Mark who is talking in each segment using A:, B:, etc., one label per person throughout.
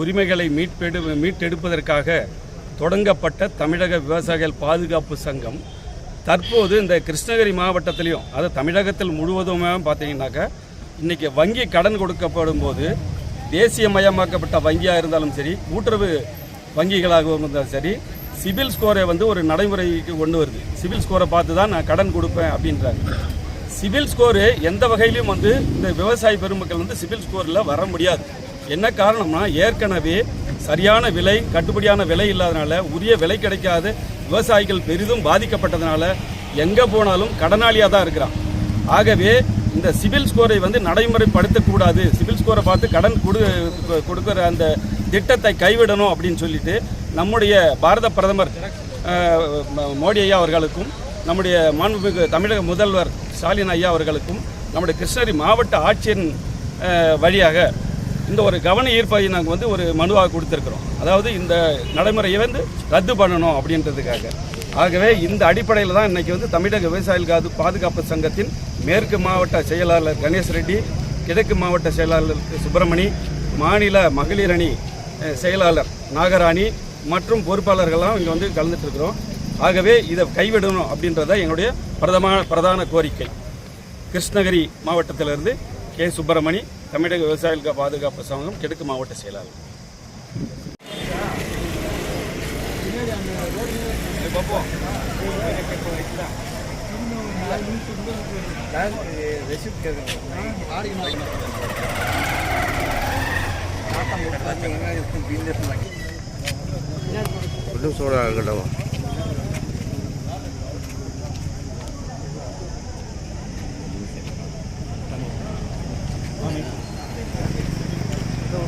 A: உரிமைகளை மீட்பெடு மீட்டெடுப்பதற்காக தொடங்கப்பட்ட தமிழக விவசாயிகள் பாதுகாப்பு சங்கம். தற்போது இந்த கிருஷ்ணகிரி மாவட்டத்திலையும் அது தமிழகத்தில் முழுவதுமே பார்த்தீங்கன்னாக்கா இன்றைக்கி வங்கி கடன் கொடுக்கப்படும் போது தேசியமயமாக்கப்பட்ட வங்கியாக இருந்தாலும் சரி கூட்டுறவு வங்கிகளாகவும் இருந்தாலும் சரி சிபில் ஸ்கோரை வந்து ஒரு நடைமுறைக்கு கொண்டு வருது. சிபில் ஸ்கோரை பார்த்து தான் நான் கடன் கொடுப்பேன் அப்படின்றாங்க. சிபில் ஸ்கோரு எந்த வகையிலையும் வந்து இந்த விவசாய பெருமக்கள் வந்து சிபில் ஸ்கோரில் வர முடியாது. என்ன காரணம்னா ஏற்கனவே சரியான விலை கட்டுப்படியான விலை இல்லாதனால உரிய விலை கிடைக்காத விவசாயிகள் பெரிதும் பாதிக்கப்பட்டதுனால எங்கே போனாலும் கடனாளியாக தான் இருக்கிறான். ஆகவே இந்த சிவில் ஸ்கோரை வந்து நடைமுறைப்படுத்தக்கூடாது சிவில் ஸ்கோரை பார்த்து கடன் கொடு கொடுக்குற அந்த திட்டத்தை கைவிடணும் அப்படின்னு சொல்லிட்டு நம்முடைய பாரத பிரதமர் மோடி ஐயா அவர்களுக்கும் நம்முடைய மாண்புமிகு தமிழக முதல்வர் ஸ்டாலின் ஐயா அவர்களுக்கும் நம்முடைய கிருஷ்ணகிரி மாவட்ட ஆட்சியின் வழியாக இந்த ஒரு கவன ஈர்ப்பை நாங்கள் வந்து ஒரு மனுவாக கொடுத்துருக்குறோம். அதாவது இந்த நடைமுறையை வந்து ரத்து பண்ணணும் அப்படின்றதுக்காக. ஆகவே இந்த அடிப்படையில் தான் இன்றைக்கி வந்து தமிழக விவசாயிகள் காது பாதுகாப்பு சங்கத்தின் மேற்கு மாவட்ட செயலாளர் கணேஷ் ரெட்டி கிழக்கு மாவட்ட செயலாளர் சுப்பிரமணி மாநில மகளிர் அணி செயலாளர் நாகராணி மற்றும் பொறுப்பாளர்கள்லாம் இங்கே வந்து கலந்துட்டுருக்குறோம். ஆகவே இதை கைவிடணும் அப்படின்றத எங்களுடைய பிரதமான பிரதான கோரிக்கை. கிருஷ்ணகிரி மாவட்டத்திலிருந்து கே. சுப்பிரமணி தமிழக விவசாயிகள் பாதுகாப்பு சங்கம் கிழக்கு மாவட்ட செயலாளர்.
B: ரெண்டு சோடா
A: இருக்கட்டும்.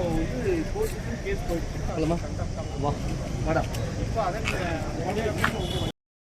A: வந்து கோர்ட்டுக்கு கேஸ் போயிடுச்சு
B: വാടാ